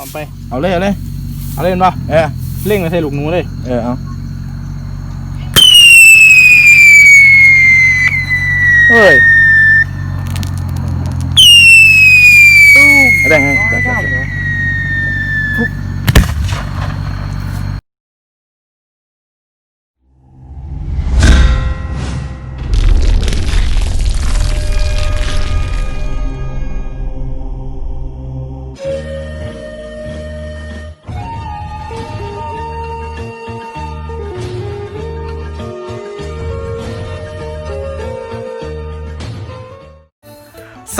อมไป เอาเลยเอาเลยเอาเลยเห็นปะเออเร่งไปใส่ลูกหนูเลย เออเอาเฮ้ยเอาแบ่งให้แบ่ง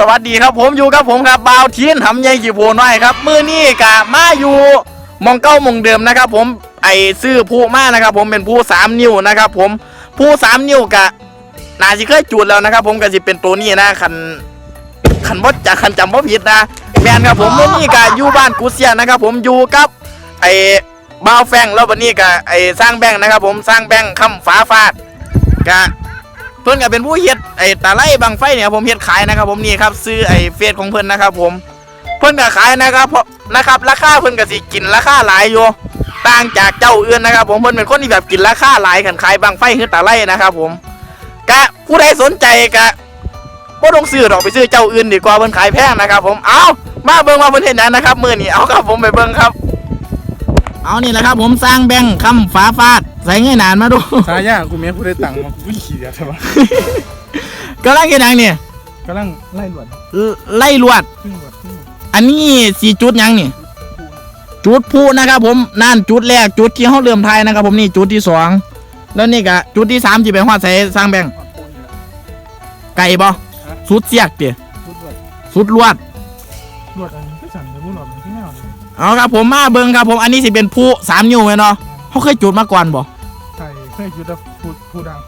สวัสดีครับผมอยู่กับผมครับบาวทีนทำใหญ่กี่โพน้อยครับมือนี้กะมาอยู่มองเก้ามองเดิมนะครับ ผมไอซื้อผู้มานะครับ ผมเป็นผู้สามนิ้วนะครับ ผมผู้สามนิ้วกะนาสิเคยจูดแล้วนะครับ ผมก็สิเป็นตัวนี้นะคันคันบ่จะคันจำบ่ผิดนะแมนครับผมมือนี้กะอยู่บ้านกูเซียนนะครับ ผมอยู่กับไอบ้าวแฟงแล้ววันนี้กะไอสร้างแบงนะครับ ผมสร้างแบงค์คำฟ้าฟาดกะ เพื่อนก็เป็นผู้เฮ็ดไอ้ตาไล่บางไฟเนี่ยผมเฮ็ดขายนะครับ ผมนี่ครับซื้อไอ้เฟซของเพื่อนนะครับ ผม เพื่อนก็ขายนะครับเพราะนะครับราคาเพื่อนก็สิกินราคาหลายอยู่ต่างจากเจ้าเอื่นนะครับ ผมเพื่อนเป็นคนที่แบบกินราคาหลายขันขายบางไฟคือตาไล่นะครับ ผมกะผู้ใดสนใจกะบ่ต้องซื้อดอกไปซื้อเจ้าอื่นดีกว่าเพื่อนขายแพงนะครับ ผมเอามาเบิ่งว่าเพื่อนเห็นยังนะครับมือนี้เอาครับผมไปเบิ่งครับ เอานี่แหละครับผมสร้างแบงค์คำฟ้าฟาด ใส่เงินนานมาดูสายยากกูเมียกูได้ตังค์มากูขี่เดียวใช่ปะกำลังเฮ็ดหยังเนี่ยกำลังไล่หลวดไล่ลวดขึ้นหลวดขึ้นหลวด อันนี้สีจุดหยังนี่จุดพูนะครับผมนั่นจุดแรกจุดที่เขาเริ่มทายนะครับ ผมนี่จุดที่สองแล้วนี่ก็จุดที่สามที่เป็นหัวใส่สร้างแบงค์ขอบคุณอยู่แล้วไก่บ่สุดเสียกเตี๋ยพูดหลวดสุดลวดหลวดอัน เลยเอาครับผมมาเบิ่งครับผมอันนี้สิเป็นผู้สามนิ้วไหมเนาะเขาเคยจุดมาก่อนบ่ใช่เคยคิดว่าพูดพูดดัง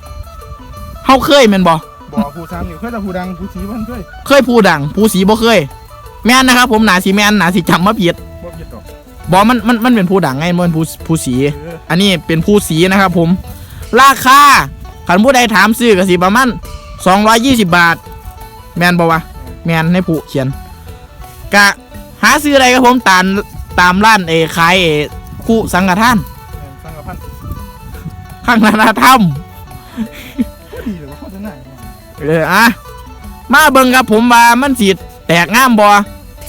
เขาเคยแมันบ่บอกพูดซ้ำอยู่เคยแต่พูดดังพูดชี้มันเคยเคยผู้ดังผู้สีบ่เคย แม่นนะครับผมหนาสีแม่นหนาสีจำมาผิดบ่ผิดหรอกบ่มันมันมันเป็นผู้ดังไงมันเป็นผู้ผู้สีเอออันนี้เป็นผู้สีนะครับผม ราคาขันผู้ใดถามซื้อก็สิประมาณ220บาท แมนบอกวะแมนในผู้เขียนกะหาซื้ออะไรครับผมตาม ตามร้านเอขายเอคู่สังฆทานสังกพันธ์ข้างหนาถ้ก็ดีเลยว่าเขาจะไหนเนี่ยำเอออะมาเบิ่งครับผมว่ามันสีแตกงามบ่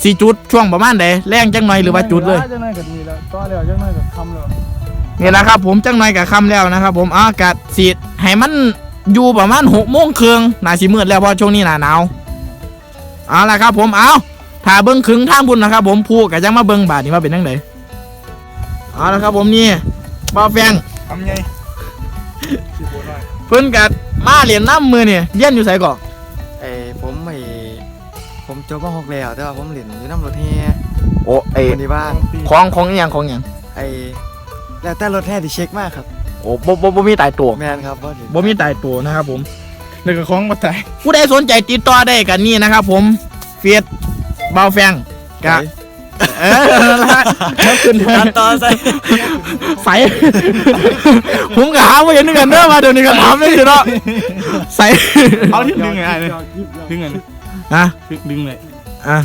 สีจุดช่วงประมาณใดแรงจังหน่อยหรือว่าจุดเลยจังหน่อยก็ดีแล้วต่อแล้วจังหน่อยก็คำแล้วนี่แหละครับผมจังหน่อยกับคำแล้วนะครับผมอากาศสีให้มันอยู่ประมาณหกโมงครึ่งน่าสิมืดแล้วเพราะช่วงนี้หนาหนาวเอาละครับผมเอา ถ้าเบิ้งครึ่งทางบุญนะครับ ผมพูก็ยังมาเบิ้งบาทนี่ว่าเป็นยังไงเอาละครับ ผมนี่บ่าวแฟงทำไงขี่โบหน่อยเพิ่นกัดมาเหรียญน้ำมือเนี่ยเยี่ยนอยู่ใส่ก่อนเอ้ยผมไอ้ผมจบมหกแล้วแต่ว่าผมเรียนอยู่น้ำรถแห่โอ้ไอคนที่บ้านตีของของอหย่างของอหย่างไอ้แล้วแต่รถแห่ที่เช็คมากครับโอ้บ่บ่บ่มีตายตัวแมนครับว่าถึงบ่มีตายตัวนะครับ ผม แล้วก็คล้องมาตายผู้ใดสนใจติดต่อได้กันนี่นะครับ ผมเฟียด บ่าวแฟงกะเออแล้วขึ้นตัดต่อใส่ใส ผมก็หาไม่เห็นด้วยกันเด้อมาเดี๋ยวนี้ก็ถามไม่ถูกเนาะใสเอาที่ดึงไงเลยดึงไงอะดึงเลยอะ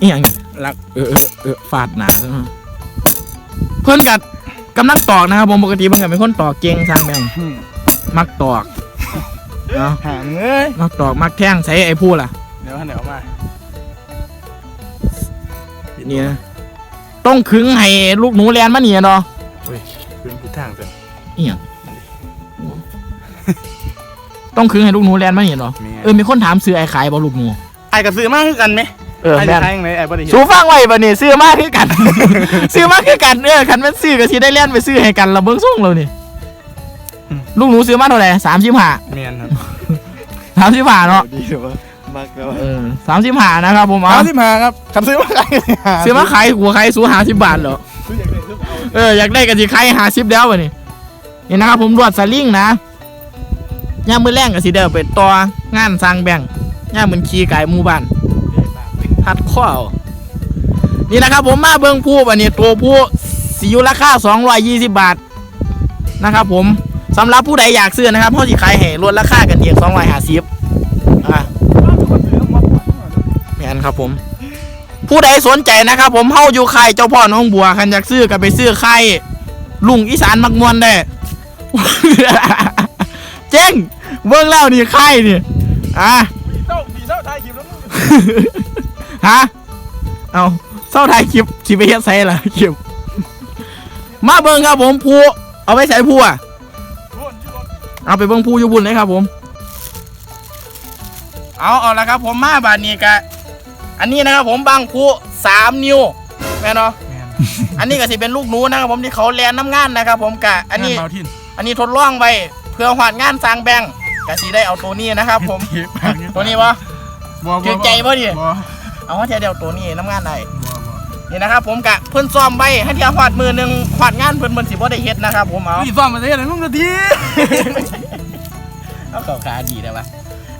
อีหยังรักเออเออเออฟาดหนาซะมั้งเพื่อนกัดกำลังตอกนะครับผมปกติเพื่อนกัเป็นคนตอกเก่งสร้างแบงมักตอกเนาะหางเอ้ยมักตอกมักแท่งใช้ไอ้พูดล่ะ เดี๋ยวเดี๋ยวมา นี่นะต้องขึงให้ลูกหนูแลนมาเนี่ยเนาะดึงผิดทางเสร็จอีหยังต้องขึงให้ลูกหนูแลนมาเนี่ยเนาะแม่เออมีคนถามซื้อไอ้ขายบ่ลูกหนูไอ้กับซื้อมากคือกันไหมเออไอ้แม่จะนใช้ยังไงไอ้บริสูฟังไว้บ่นี่ซื้อมากคือกัน ซื้อมากคือกันเออคันแม่นซื้อก็สิได้เล่นไปซื้อให้กันละเบิ่งส่งเรานี่ลูกหนูซื้อมาเท่าไหร่35เมียนครับ35เนาะดีหรือว่า มากแล้วเออ35นะครับผมเอาเอาที่มาครับคำซื้อมาขายซื้อมาขายหัวขายสู50บาทเหรอซื้ออย่างไรซื้อเอาเอออยากได้ก็สิขาย50แล้วบัดนี้นี่นะครับผมรวดสลิงนะย่ามมื้อแรงก็สิได้เอาไปต่องานสร้างแบ่งค์ย่ามมื้อขี่ไก่หมู่บ้านพัดข้อเอานี่นะครับผมมาเบิ้งผู้บันนี้ตัวผู้สิอยู่ราคา220 บาทนะครับผมสำหรับผู้ใดอยากซื้อนะครับเขาสิขายให้ลดราคากันอีก250 ครับผมผู้ใดสนใจนะครับผมเฮาอยู่ค่ายเจ้าพ่อน้องบัวคันอยากซื้อก็ไปซื้อค่ายลุงอีสานมักมวนได้เจ๊งเบิ่งแล้วนี่ค่ายนี่อะมีเต้าเต้าถ่ายคลิปแล้วฮะเอาเศร้าถ่ายคลิปสิไปเฮ็ดไสล่ะคลิปมาเบิ่งครับผมผู้เอาไปใส่ผู้อะเอาไปเบิ่งผู้อยู่บุญเลยครับผม เอาเอาละครับผมมาบาดนี้กะ อันนี้นะครับผมบางผู้สามนิ้วแม่นเนาะแมนอันนี้ก็สิเป็นลูกหนูนะครับผมที่เขาแลนน้ำงานนะครับ ผมกะอันนี้งาเมาทินอันนี้ทดลองไปเพื่อหวานงานสร้างแบงก์กะสิได้เอาตัวนี้นะครับ ผมตัวนี้วะบ่เกรงใจบ่ดิบ่เอาเทียเดียวตัวนี้น้ำงานได้บ่บ่นี่นะครับผมกะเพิ่นซ้อมไปให้เทียหวาดมือหนึ่งหวาดงานเพิ่นเพิ่นสิบ่ได้เฮ็ดนะครับ ผมเอานี่ซ่อมมาได้ยังไงมึงนาทีเอาเข่าขาดีได้ปะ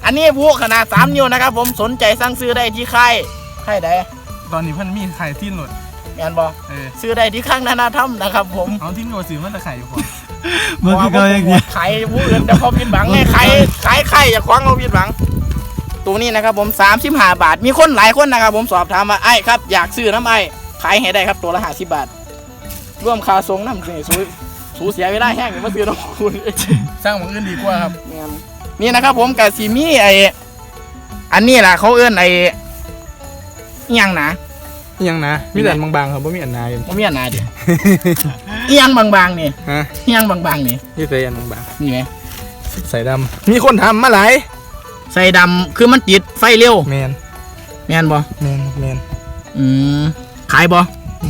อันนี้ผู้ขนาดสามนิ้วนะครับผมสนใจสั่งซื้อได้ที่ค่ายค่ายใดตอนนี้เพิ่นมีไข่ทิ้นหลดแมนบอเออซื้อได้ที่ข้างนานาถ้ำนะครับผมเอาทิ้นโกสื่อมันจะไข่อยู่พอมันคือเก่าอย่างเดียวขายผู้อื่นเดี๋ยวเขาผิดหวังไงขายขายไข่อย่าคว้างเขาผิดหวังตัวนี้นะครับผม35บาท มีคนหลายคนนะครับผมสอบถามว่าไอ้ครับอยากซื้อน้ำไอ้ขายให้ได้ครับตัวละ50บาท ร่วมค่าส่งน้ำนี่สูสูเสียเวลาแห้งอยู่มาซื้อน้ำคุณสร้างหมองอื่นดีกว่าครับแม่ นนี่นะครับผมกับซีมี่ไออันนี้แหละเขาเอื้อนไออิหยังนะยังนะ มีแต่บางๆครับบ่มีอันนายผมมีอันนาดิ อิหยังบางๆนี่ฮะอิหยังบางๆนี่นี่แต่อันบางนี่ไหมๆใส่ดำมีคนทำมาหลายใส่ดำคือมันติดไฟเร็วแมนแม่นบ่แมนแมนอืมขายบ่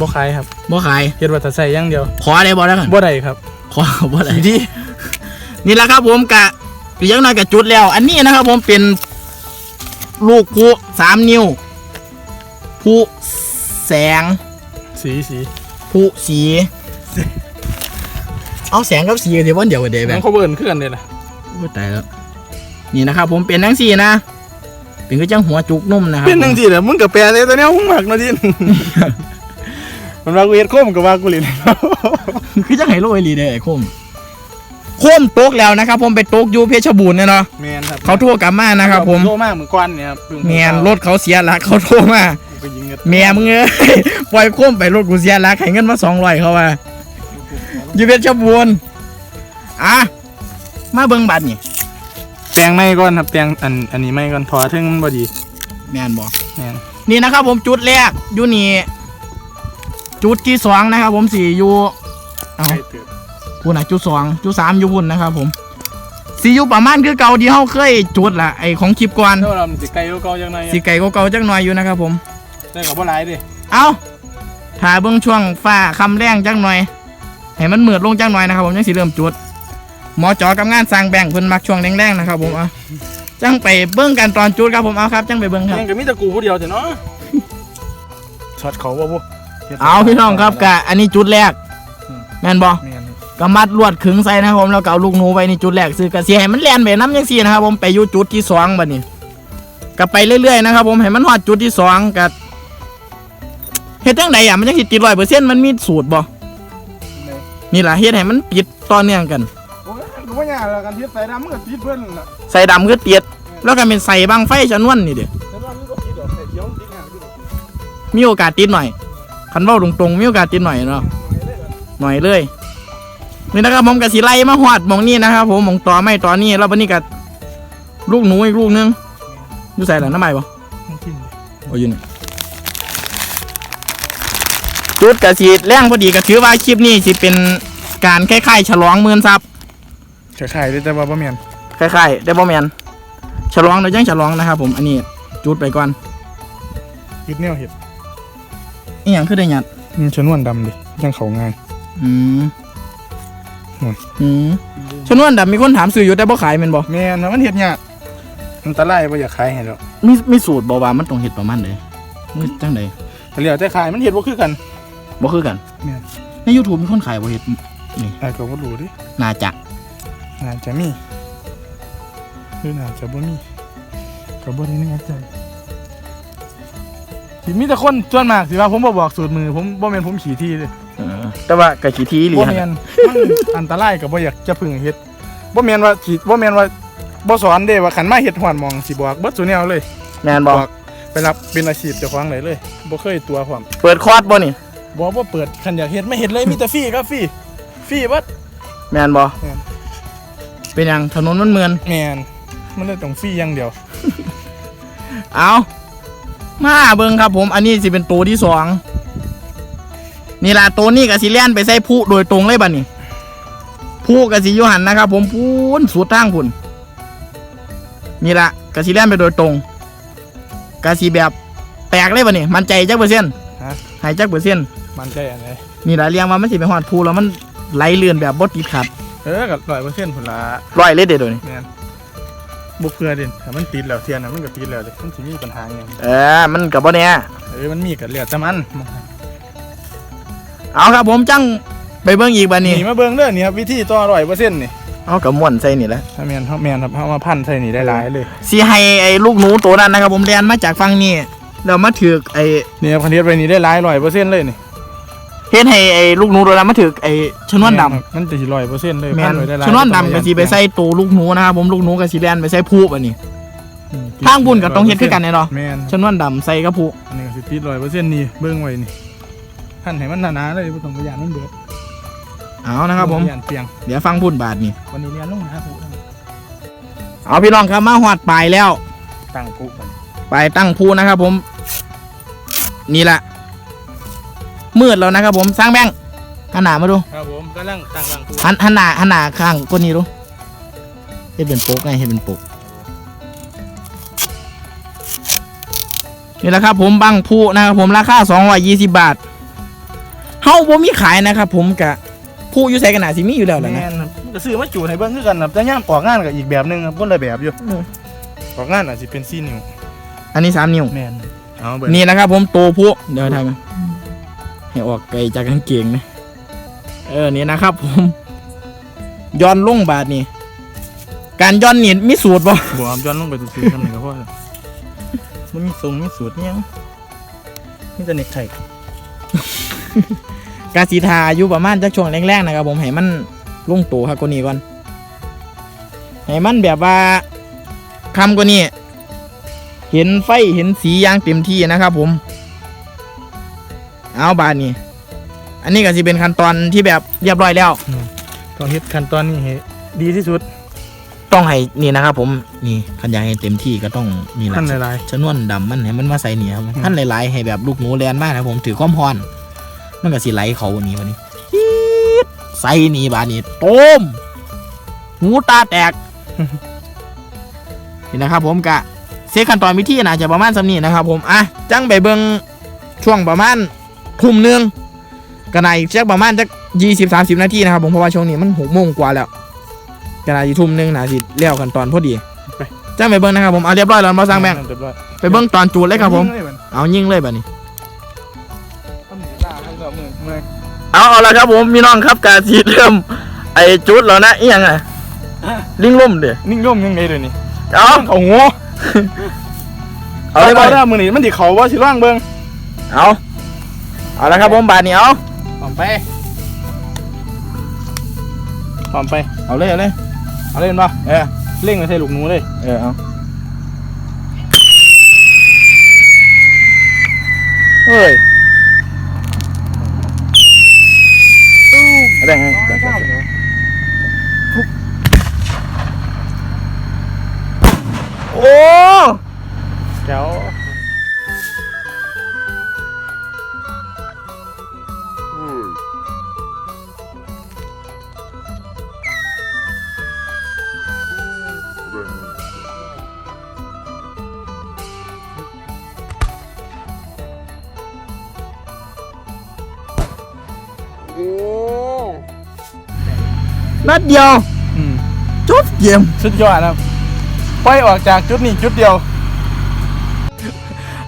บ่ขายครับบ่ขาย เฮ็ดว่าแต่ใส่อย่างเดียวขอได้บ่แล้วกันบ่ได้ครับขอบ่ได้ทีที่นี่แหละครับผมกะ เลี้ยงน้อยกับจุดแล้ว อันนี้นะครับผมเป็นลูกผู้สามนิ้วผู้แสงสีสีผู้สี เอาแสงกับสีเดี๋ยววันเดียวกันเดี๋ยวแบแม่บงเขาเบิ่นขึ้นเลยล่ะโอ้ยตายแล้วนี่นะครับผมเป็นทั้งสี่นะ เป็นก็จังหัวจุกนุ่มนะครับเป็นจังซี่แหละมึงก็แปลได้ตัวเนี้ยมึงมักเนาะทิน มันว่ากูเฮ็ดโคมก็ว่ากูเลยคือจังไห้โลไอรีได้ไอ้โคม โคมตกแล้วนะครับ ผมไปตกอยู่เพชรบูรณ์เนี่ยเนาะแมนครับเขาโทรกลับมานะครับ ผมโทรมาเหมือนกวนเนี่ยครับพิ่งแมนรถเขาเสียหลักเขาโทรมาไปยิงกันแม่มึงเอ้ยปล่อยโคมไปรถกูเสียหลักให้เงินมาสองร้อยเขาว่าอยู่เพชรบูรณ์อะมาเบิ่งบัตรนี่แตงไม่ก่อนครับแตงอันอันนี้ไม่ก่อนถอดถึงมันบ่ดีแมนบอกแมนนี่นะครับ ผมจุดแรกอยู่นี่จุดที่สองนะครับ ผมสี่อยู่เอาใครตื่น พูนนะจุดสองจุดสามอยู่พุ่นนะครับผมสี่อยู่ประมาณคือเก่าที่เขาเคยจุดละไอของคลิปก่อนถ้าเรามันสิไกลก็เก่าจังไงสีไก่ก็เก่าจักหน่อยอยู่นะครับผมได้กับบ่หลายดิเอาถ่าเบื้องช่วงฟ้าคำแรงจักหน่อยให้มันมืดลงจักหน่อยนะครับผมยังสิเริ่มจุดหมอจอกับงานสร้างแบ่งค์เพิ่นมักช่วงแรงๆนะครับผมเอาจังไปเบิ้งกันตอนจุดครับผมเอาครับจังไปเบิ้งครับยังก็มีแต่กูผู้เดียวแต่เนาะช็อตเขาบ่บ่เอาพี่น้องครับกะอันนี้จุดแรกแม่นบอแม่น ก็มัดลวดขึงใส่นะครับผมแล้วก็เอาลูกหนูไปนี่จุดแรกซื้อกระเสียให้มันแลนไปน้ำยังสี่นะครับผมไปอยู่จุดที่สองบัดนี้ก็ไปเรื่อยๆนะครับผมให้มันฮอดจุดที่สองกับเฮ็ดจังใดอะมันจะสิติดร้อยเปอร์เซ็นต์มันมีสูตรบ่นี่ล่ะเฮ็ดให้มันติดต่อเนื่องกันโอ้ยกูว่าหยังแล้วกันเฮ็ดใส่ดำมันก็ติดเพิ่นน่ะใส่ดำคือติดแล้วก็เป็นใส่บางไฟชนวนนี่เด้แต่ว่ามันก็ติดดอกแต่เดี๋ยวมันติดหางอยู่ดอกมีโอกาสติดหน่อยคันเว้าตรงๆมีโอกาสติดหน่อยเนาะหน่อยเลย นี่นะครับผมกับสีไล่มาหอดหมองนี่นะครับผมหมองต่อไม่ต่อนี่แล้ววันนี้กับลูกหนูอีกลูกนึงอยู่ใส่หลังน้ำใหม่ปะมันทิ้งโอ้ยอยู่นี่จุดกับสีแรงพอดีก็ถือว่าคลิปนี้สิเป็นการคล้ายๆฉลองหมื่นซับคล้ายๆแต่ว่าบ่แม่นคล้ายๆได้บ่แมนฉลองโดยยังฉลองนะครับผมอันนี้จุดไปก่อนเฮ็ดแนวเฮ็ดอีหยังคือได้หยัดมันชนวนดำดิยังเขาง่ายอืม อืมอืมชนวนดำมีคนถามซื้ออยู่แต่บ่ขายแม่นบ่แม่นนะมันเฮ็ดยากอันตรายบ่อยากขายให้ดอกมีมีสูตรบ่ว่ามันต้องเฮ็ดประมาณใดมือจังใดแต่แล้วแต่ขายมันเฮ็ดบ่คือกันบ่คือกันแม่นใน YouTube มีคนขายบ่เฮ็ดไอ้ก็บ่รู้ดิน่าจะน่าจะมีหรือน่าจะบ่มีก็บ่ได้แน่ใจสิมีแต่คนส่วนมากสิว่าผมบ่บอกสูตรมือผมบ่แม่นผมขี่ที่เด้เออ แต่ว่าก็ขี้ทีอีหลีบ่หั่นแม่นมันอันตรายก็บ่อยากจะพึ่งเฮ็ดบ่แม่นว่าขี่บ่แม่นว่าบ่สอนเด้ว่าคันมาเฮ็ดหวนหมองสิบอกเบิดซุแนวเลยแม่นบ่บอกไปรับเป็นอาชีพเจ้าของได้เลยบ่เคยตัวพร้อมเปิดคอร์สบ่นี่บอกว่าเปิดคันอยากเฮ็ดไม่เห็นเลยมีแต่ฟรีครับฟรีฟรีเบัดแมนบ่แม่น เป็นหยังถนนมันเมือน แมนมันเลยต้องฟรีอย่างเดียว เอามาเบิ่งครับผม อันนี้สิเป็นตัวที่สอง นี่ล่ะตัวนี้กับสิเลียนไปใส่ผู้โดยตรงเลยบัดนี้ผู้กับสิอยูหันนะครับ ผมพูนสุดทางพุ่นนี่ล่ะกับสิเลียนไปโดยตรงกับสิแบบแตกเลยบัดนี้ มันใจจักเปอร์เซ็นต์ฮะหายจักเปอร์เซ็นต์มันใจอันไหนนี่ล่ะเรียงว่ามันสิไปฮอดผู้แล้วมันไหลเลื่อนแบบบ่ติดขัดเออกับร้อยเปอร์เซ็นต์ผลละร้อยเลยเด็ดยวนี้แมนบุกเพื่อเด่นถ้ามันติดแล้วเทียนน่ะมันก็ติดแล้วเด้มันสิมีปัญหาอย่างเออมันกับบ่เนี่ยเออมันมีกับเหลือแต่มัน เอาครับผมจังไปเบิ่งอีกบัดนี้นี่มาเบิ่งเด้อนี่ครับวิธีต่อร้อยเปอร์เซ็นต์นี่เอากับม่วนใส่นี่แหละถ้าแมนเฮาแมนครับเฮามาพันใส่นี่ได้หลายเลยสิให้ไอ้ลูกหนูตัวนั้นนะครับ ผมเรียนมาจากฝั่งนี้แล้วมาถือกไอ้นี่ครับคันเฮ็ดไปนี่ได้หลายร้อยเปอร์เซ็นต์เลยนี่เฮ็ดให้ไอ้ลูกหนูตัวนั้นมาถือกไอ้ชนวนดแม่ครับมันจะสิร้อยเปอร์เซ็นต์เลยำแม่พันไว้ได้หลายชนวนดำก็สิไปใส่ตัวลูกหนูนะครับผมลูกหนูก็สิเรียนไปใส่ผูอันนี้อืมทางบุญก็ต้องเฮ็ดคือกันแน่เนาะแม่นชนวนดำใส่กระผูอันนี้ก็สิติดร้อยเปอร์เซ็นต์นี่เบิ่งไว้นี่ พันให้มันหนาๆเลยบ่ต้องไปย่านมันเบิดเอานะครับผมย่านเปียงเดี๋ยวฟังพุ่นบาทนี่ วันนี้เรียนลงหาผู้เอาพี่น้องครับมาหอดปลายแล้วตั้งผู้กันปลายตั้งผูนะครับผม นี่แหละมืดแล้วนะครับผมสร้างแบงค์หันหน้ามาดูครับผมกำลังตั้งตั้งผู้หันหันหน้าหันหน้าข้างก้นนี้ดูเฮ็ดเป็นโป๊กไงเฮ็ดเป็นโป๊กนี่แหละครับผมบังผู้นะครับผมราคา220บาท เฮาบ่มีขายนะครับผมกะผู้อยู่ใส่กันหนาสิมีอยู่แล้วแหละนะ แม่นครับมันก็ซื้อมาจูดให้เบิ่งคือกันครับแต่ย่ามออกงานก็อีกแบบหนึงครับคนละแบบอยู่เออออกงานอาจสิเป็น4นิ้วอันนี้3นิ้ว แม่นเอาเบิ่งนี่นะครับผมโตผู้เดี๋ยวทายมาให้ออกไกลจากกางเกงนะ เออนี่นะครับ ผมย้อนลงบาทนี่ การย้อนนี่มีสูตรบ่บ่ครับย้อนลงไปซื่อๆทำนี่ก็พอแล้วมันมีทรงมีสูตรอิหยังมีแต่เน็กไท กาสีทาอยู่ประมาณจักช่วงแรกๆนะครับผมให้มันลงตัวครับกว่านี้ก่อนให้มันแบบว่าคำกว่านี้เห็นไฟเห็นสีอย่างเต็มที่นะครับ ผม เอาบานนี้ อันนี้ก็จะเป็นขั้นตอนที่แบบเรียบร้อยแล้วต้องเฮ็ดขั้นตอนนี้ให้ดีที่สุด ต้องให้นี่นะครับ ผมนี่ขันอยากให้เต็มที่ก็ต้องนี่แหละขั้นหลายชนวนดำมันให้มันมาใส่เหนียวท่านหลายๆให้แบบลูกหนูแลนมากนะครับผมถือความพร มันก็สิไหลเขาวันนี้วันนี้จี๊ดใส่นี่บาดนี้โต้มหูตาแตกนี่นะครับ ผมกะเซขั้นตอนวิธีน่าจะประมาณสำนี้นะครับ ผมอะจังไปเบิงช่วงประมาณทุ่มหนึงก็นายเช็คประมาณจักยี่สิบสามสิบนาทีนะครับ ผมเพราะว่าช่วงนี้มันหกโมงกว่าแล้วก็นายทุ่มหนึงน่าสิเลี้ยวกันตอนพอดีจังไปเบิงนะครับผมเอาเรียบร้อยแล้วมาสร้างแบงค์เรียบร้อยไปเบิ้งตอนจูดเลยครับผมยิงเลยนเอายิงเลยแบบนี้ เอาเอาละครับผมพี่น้องครับการสีเริ่มไอจุดแล้วนะอีหยังไงลิงล่มเด้อนิ่งร่มยังไงเดี๋ยวนี้เอาเขาหัวเอาเลยบ่บ่ได้มือนี่มันดิเขาว่าสิร่างเบิ่งเอาเอาละครับผมบาทนี้เอาพร้อมไปพร้อมไปเอาเลยเอาเลยเอาเล่นป่ะเออเล่งไปใส่ลูกหนูเลยเออเอาเฮ้ยอะไรไง โอ้เจ้านัดเดียวอืมจบเกมสุดยอดครับ ปล่อยออกจากจุดนี้จุดเดียว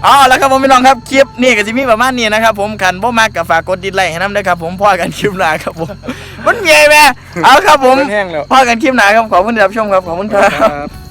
เอาละครับผมพี่น้องครับคลิปนี่ก็จะมีประมาณนี้นะครับผมกันบ่มากกับฝากกดดิสไลค์ให้น้ำด้วยครับผมพอกันคลิปหน้าครับผมมันเมียแม่เอาครับผมแห้งแล้วพอกันคลิปหน้าครับขอบคุณที่รับชมครับขอบคุณครับครับ